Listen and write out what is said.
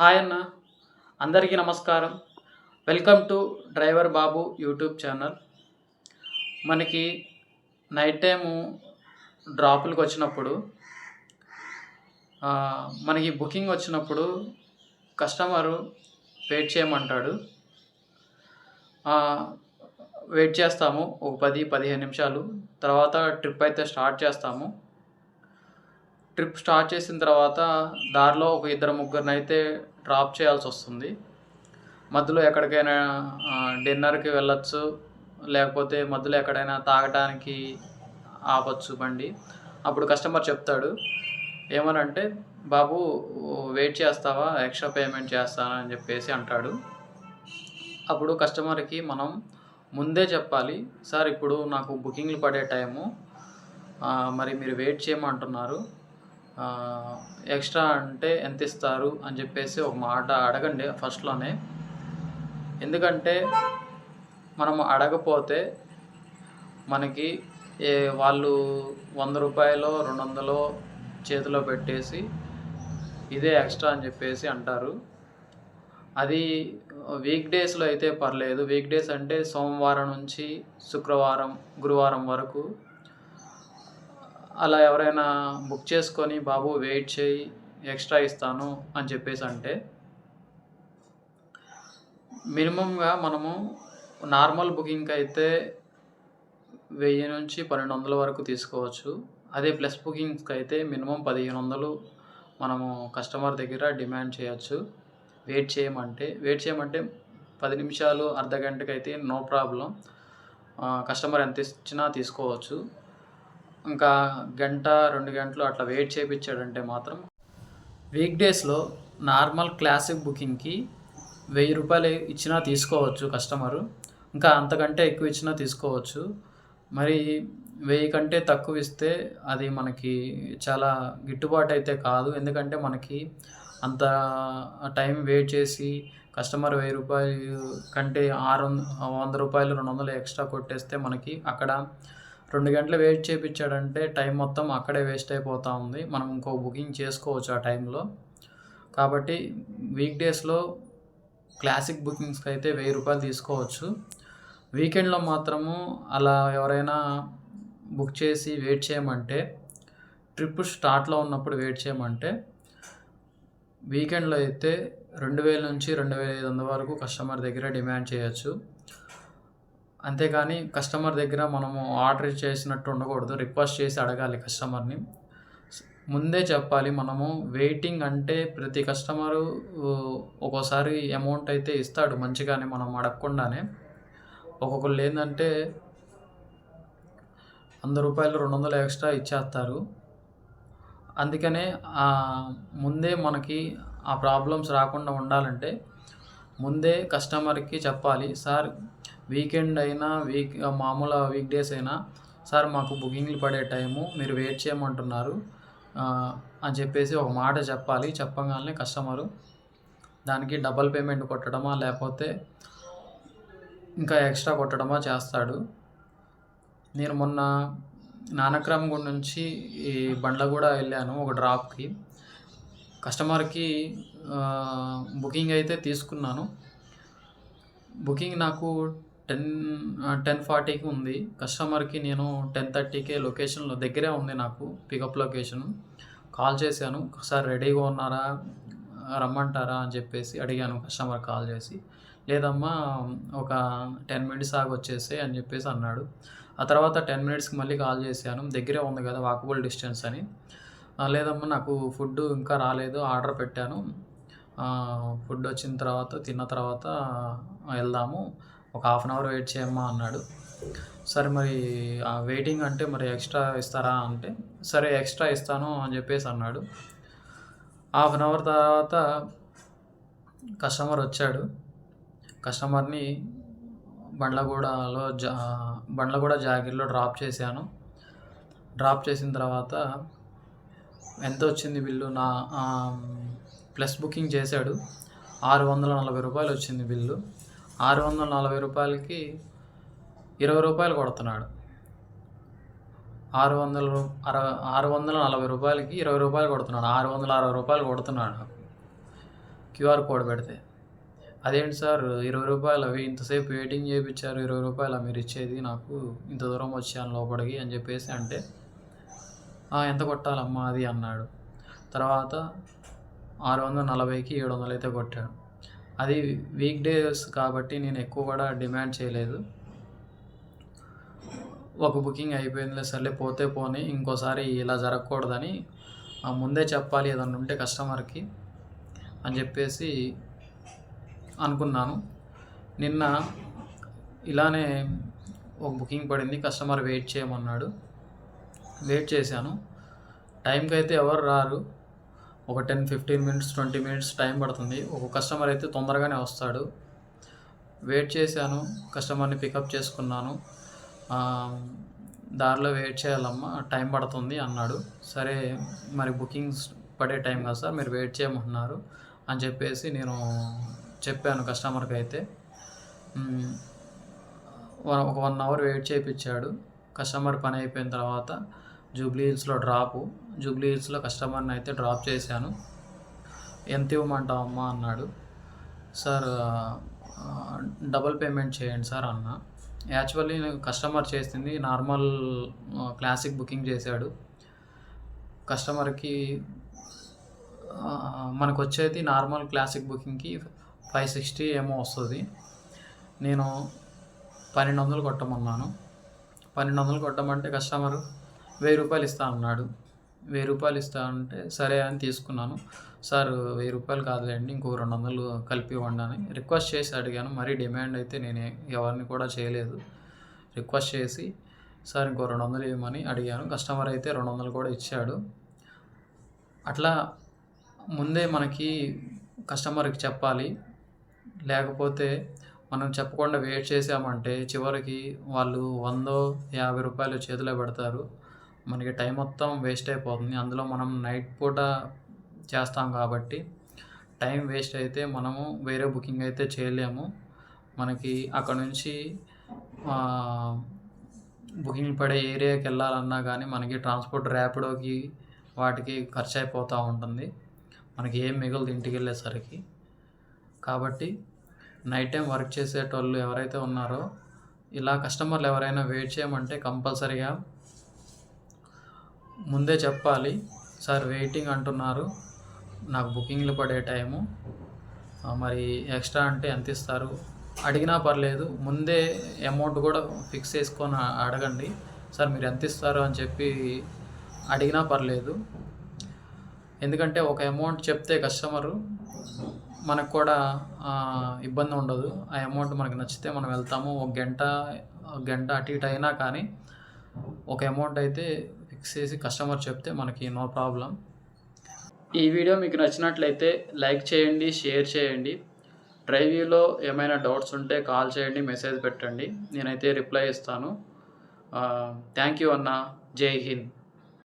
Hi అన్న. అందరికీ నమస్కారం. Welcome to driver Babu YouTube channel. మనకి నైట్ టైము డ్రాపులకు వచ్చినప్పుడు మనకి బుకింగ్ వచ్చినప్పుడు కస్టమరు వెయిట్ చేయమంటాడు. వెయిట్ చేస్తాము. ఒక పది పదిహేను నిమిషాలు. తర్వాత ట్రిప్ అయితే స్టార్ట్ చేస్తాము. ట్రిప్ స్టార్ట్ చేసిన తర్వాత దారిలో ఒక ఇద్దరు ముగ్గురిని అయితే డ్రాప్ చేయాల్సి వస్తుంది. మధ్యలో ఎక్కడికైనా డిన్నర్కి వెళ్ళచ్చు లేకపోతే మధ్యలో ఎక్కడైనా తాగడానికి ఆపచ్చు బండి. అప్పుడు కస్టమర్ చెప్తాడు ఏమనంటే బాబు వెయిట్ చేస్తావా? ఎక్స్ట్రా పేమెంట్ చేస్తానని చెప్పేసి అంటాడు. అప్పుడు కస్టమర్కి మనం ముందే చెప్పాలి సార్ ఇప్పుడు నాకు బుకింగ్లు పడే టైము మరి మీరు వెయిట్ చేయమంటున్నారు. ఎక్స్ట్రా అంటే ఎంత ఇస్తారు అని చెప్పేసి ఒక మాట అడగండి ఫస్ట్లోనే. ఎందుకంటే మనం అడగపోతే మనకి ఏ వాళ్ళు వంద రూపాయలు రెండు వందలు చేతిలో పెట్టేసి ఇదే ఎక్స్ట్రా అని చెప్పేసి అంటారు. అది వీక్ డేస్లో అయితే పర్లేదు. వీక్ డేస్ అంటే సోమవారం నుంచి శుక్రవారం గురువారం వరకు అలా ఎవరైనా బుక్ చేసుకొని బాబు వెయిట్ చేయి ఎక్స్ట్రా ఇస్తాను అని చెప్పేసి అంటే మినిమంగా మనము నార్మల్ బుకింగ్కి అయితే వెయ్యి నుంచి పన్నెండు వందల వరకు తీసుకోవచ్చు. అదే ప్లస్ బుకింగ్స్కి అయితే మినిమం పదిహేను వందలు మనము కస్టమర్ దగ్గర డిమాండ్ చేయొచ్చు. వెయిట్ చేయమంటే వెయిట్ చేయమంటే పది నిమిషాలు అర్ధ గంటకి అయితే నో ప్రాబ్లం. కస్టమర్ ఎంత ఇచ్చినా తీసుకోవచ్చు. ఇంకా గంట రెండు గంటలు అట్లా వెయిట్ చేయించాడంటే మాత్రం వీక్ డేస్లో నార్మల్ క్లాసిక్ బుకింగ్కి వెయ్యి రూపాయలు ఇచ్చినా తీసుకోవచ్చు కస్టమరు ఇంకా అంతకంటే ఎక్కువ ఇచ్చినా తీసుకోవచ్చు. మరి వెయ్యి కంటే తక్కువ ఇస్తే అది మనకి చాలా గిట్టుబాటు అయితే కాదు. ఎందుకంటే మనకి అంత టైం వెయిట్ చేసి కస్టమర్ వెయ్యి రూపాయలు కంటే ఆరు వంద వంద రూపాయలు రెండు వందలు ఎక్స్ట్రా కొట్టేస్తే మనకి అక్కడ రెండు గంటలు వెయిట్ చేయించాడంటే టైం మొత్తం అక్కడే వేస్ట్ అయిపోతూ ఉంది. మనం ఇంకో బుకింగ్ చేసుకోవచ్చు ఆ టైంలో. కాబట్టి వీక్ డేస్లో క్లాసిక్ బుకింగ్స్కి అయితే వెయ్యి రూపాయలు తీసుకోవచ్చు. వీకెండ్లో మాత్రము అలా ఎవరైనా బుక్ చేసి వెయిట్ చేయమంటే ట్రిప్ స్టార్ట్లో ఉన్నప్పుడు వెయిట్ చేయమంటే వీకెండ్లో అయితే రెండు వేల నుంచి రెండు వేల ఐదు వందల వరకు కస్టమర్ దగ్గర డిమాండ్ చేయొచ్చు. అంతేకాని కస్టమర్ దగ్గర మనము ఆర్డర్ చేసినట్టు ఉండకూడదు. రిక్వెస్ట్ చేసి అడగాలి కస్టమర్ని. ముందే చెప్పాలి మనము వెయిటింగ్ అంటే ప్రతి కస్టమరు ఒక్కోసారి అమౌంట్ అయితే ఇస్తాడు మంచిగానే మనం అడగకుండానే. ఒక్కొక్కళ్ళు ఏంటంటే వంద రూపాయలు రెండు వందలు ఎక్స్ట్రా ఇచ్చేస్తారు. అందుకనే ముందే మనకి ఆ ప్రాబ్లమ్స్ రాకుండా ఉండాలంటే ముందే కస్టమర్కి చెప్పాలి సార్ వీకెండ్ అయినా వీక్ మామూలు వీక్ డేస్ అయినా సార్ మాకు బుకింగ్లు పడే టైము మీరు వెయిట్ చేయమంటున్నారు. అని చెప్పేసి ఒక మాట చెప్పాలి. చెప్పగానే కస్టమరు దానికి డబల్ పేమెంట్ కొట్టడమా లేకపోతే ఇంకా ఎక్స్ట్రా కొట్టడమా చేస్తాడు. నేను మొన్న నానక్రమ్ గుడి నుంచి ఈ బండ్లగూడ వెళ్ళాను ఒక డ్రాప్కి. కస్టమర్కి బుకింగ్ అయితే తీసుకున్నాను. బుకింగ్ నాకు టెన్ టెన్ ఫార్టీకి ఉంది. కస్టమర్కి నేను టెన్ థర్టీకే లొకేషన్లో దగ్గరే ఉంది నాకు పికప్ లొకేషన్. కాల్ చేశాను సార్ రెడీగా ఉన్నారా? రమ్మంటారా? అని చెప్పేసి అడిగాను కస్టమర్ కాల్ చేసి. లేదమ్మా ఒక టెన్ మినిట్స్ ఆగి వచ్చేసి అని చెప్పేసి అన్నాడు. ఆ తర్వాత టెన్ మినిట్స్కి మళ్ళీ కాల్ చేశాను దగ్గరే ఉంది కదా వాకబుల్ డిస్టెన్స్ అని. లేదమ్మా నాకు ఫుడ్ ఇంకా రాలేదు ఆర్డర్ పెట్టాను. ఫుడ్ వచ్చిన తర్వాత తిన్న తర్వాత వెళ్దాము. ఒక హాఫ్ అన్ అవర్ వెయిట్ చేయమ్మా అన్నాడు. సరే మరి ఆ వెయిటింగ్ అంటే మరి ఎక్స్ట్రా ఇస్తారా అంటే సరే ఎక్స్ట్రా ఇస్తాను అని చెప్పేసి అన్నాడు. హాఫ్ అన్ అవర్ తర్వాత కస్టమర్ వచ్చాడు. కస్టమర్ని బండ్లగూడలో జా బండ్లగూడ జాగిర్లో డ్రాప్ చేశాను. డ్రాప్ చేసిన తర్వాత ఎంత వచ్చింది బిల్లు? నా ప్లస్ బుకింగ్ చేశాడు. ఆరు వందల నలభై రూపాయలు వచ్చింది బిల్లు. ఆరు వందల నలభై రూపాయలకి ఇరవై రూపాయలు కొడుతున్నాడు. ఆరు వందల అరవై ఆరు వందల నలభై రూపాయలకి ఇరవై రూపాయలు కొడుతున్నాడు. ఆరు వందల అరవై రూపాయలు కొడుతున్నాడు. క్యూఆర్ కోడ్ పెడితే. అదేంటి సార్? ఇరవై రూపాయలు అవి ఇంతసేపు వెయిటింగ్ చేయించారు. ఇరవై రూపాయలు మీరు ఇచ్చేది నాకు ఇంత దూరం వచ్చాను లోపలికి అని చెప్పేసి అంటే ఎంత కొట్టాలమ్మా అది? అన్నాడు. తర్వాత ఆరు వందల నలభైకి ఏడు వందలు అయితే కొట్టాడు. అది వీక్ డేస్ కాబట్టి నేను ఎక్కువ కూడా డిమాండ్ చేయలేదు. ఒక బుకింగ్ అయిపోయిందిలే సర్లే పోతే పోనీ ఇంకోసారి ఇలా జరగకూడదని ముందే చెప్పాలి ఏదన్నా ఉంటే కస్టమర్కి అని చెప్పేసి అనుకున్నాను. నిన్న ఇలానే ఒక బుకింగ్ పడింది కస్టమర్ వెయిట్ చేయమన్నాడు. వెయిట్ చేశాను. టైంకి అయితే ఎవరు రారు. ఒక ten fifteen minutes twenty minutes time పడుతుంది. ఒక కస్టమర్ అయితే తొందరగానే వస్తాడు. వెయిట్ చేశాను. కస్టమర్ని పికప్ చేసుకున్నాను. దారిలో వెయిట్ చేయాలమ్మా టైం పడుతుంది అన్నాడు. సరే మరి బుకింగ్స్ పడే టైం కదా సార్ మీరు వెయిట్ చేయమంటున్నారు అని చెప్పేసి నేను చెప్పాను కస్టమర్కి అయితే. ఒక వన్ అవర్ వెయిట్ చేయించాడు. కస్టమర్ పని అయిపోయిన తర్వాత జూబ్లీ హిల్స్లో డ్రాపు జూబ్లీ హిల్స్లో కస్టమర్ని అయితే డ్రాప్ చేశాను. ఎంత ఇవ్వమంటావు అమ్మా అన్నాడు. సార్ డబుల్ పేమెంట్ చేయండి సార్ అన్న. యాక్చువల్లీ కస్టమర్ చేసింది నార్మల్ క్లాసిక్ బుకింగ్ చేశాడు. కస్టమర్కి మనకు వచ్చేది నార్మల్ క్లాసిక్ బుకింగ్కి ఫైవ్ సిక్స్టీ ఏమో వస్తుంది. నేను పన్నెండు వందలు కొట్టమన్నాను. పన్నెండు వందలు కొట్టమంటే కస్టమర్ వెయ్యి రూపాయలు ఇస్తా అన్నాడు. వెయ్యి రూపాయలు ఇస్తా అంటే సరే అని తీసుకున్నాను. సార్ వెయ్యి రూపాయలు కాదులేండి ఇంకో రెండు వందలు కలిపి ఇవ్వండి అని రిక్వెస్ట్ చేసి అడిగాను. మరీ డిమాండ్ అయితే నేను ఎవరిని కూడా చేయలేదు. రిక్వెస్ట్ చేసి సార్ ఇంకో రెండు వందలు ఇవ్వమని అడిగాను. కస్టమర్ అయితే రెండు వందలు కూడా ఇచ్చాడు. అట్లా ముందే మనకి కస్టమర్కి చెప్పాలి. లేకపోతే మనం చెప్పకుండా వెయిట్ చేసామంటే చివరికి వాళ్ళు వందో యాభై రూపాయలు చేతిలో పెడతారు. మనకి టైం మొత్తం వేస్ట్ అయిపోతుంది. అందులో మనం నైట్ పూట చేస్తాం కాబట్టి టైం వేస్ట్ అయితే మనము వేరే బుకింగ్ అయితే చేయలేము. మనకి అక్కడ నుంచి బుకింగ్ పడే ఏరియాకి వెళ్ళాలన్నా కానీ మనకి ట్రాన్స్పోర్ట్ ర్యాపిడోకి వాటికి ఖర్చు అయిపోతూ ఉంటుంది. మనకి ఏం మిగలదు ఇంటికి వెళ్ళేసరికి. కాబట్టి నైట్ టైం వర్క్ చేసేటోళ్ళు ఎవరైతే ఉన్నారో ఇలా కస్టమర్లు ఎవరైనా వెయిట్ చేయమంటే కంపల్సరీగా ముందే చెప్పాలి. సార్ వెయిటింగ్ అంటున్నారు. నాకు బుకింగ్లు పడే టైము. మరి ఎక్స్ట్రా అంటే ఎంత ఇస్తారు? అడిగినా పర్లేదు. ముందే అమౌంట్ కూడా ఫిక్స్ చేసుకొని అడగండి. సార్ మీరు ఎంత ఇస్తారు అని చెప్పి అడిగినా పర్లేదు. ఎందుకంటే ఒక అమౌంట్ చెప్తే కస్టమరు మనకు కూడా ఇబ్బంది ఉండదు. ఆ అమౌంట్ మనకు నచ్చితే మనం వెళ్తాము. ఒక గంట ఒక గంట అటు ఇటు అయినా కానీ ఒక అమౌంట్ అయితే ఫిక్స్ చేసి కస్టమర్ చెప్తే మనకి నో ప్రాబ్లం. ఈ వీడియో మీకు నచ్చినట్లయితే లైక్ చేయండి షేర్ చేయండి. డ్రైవ్యూలో ఏమైనా డౌట్స్ ఉంటే కాల్ చేయండి మెసేజ్ పెట్టండి. నేనైతే రిప్లై ఇస్తాను. థ్యాంక్ యూ అన్న. జై హింద్.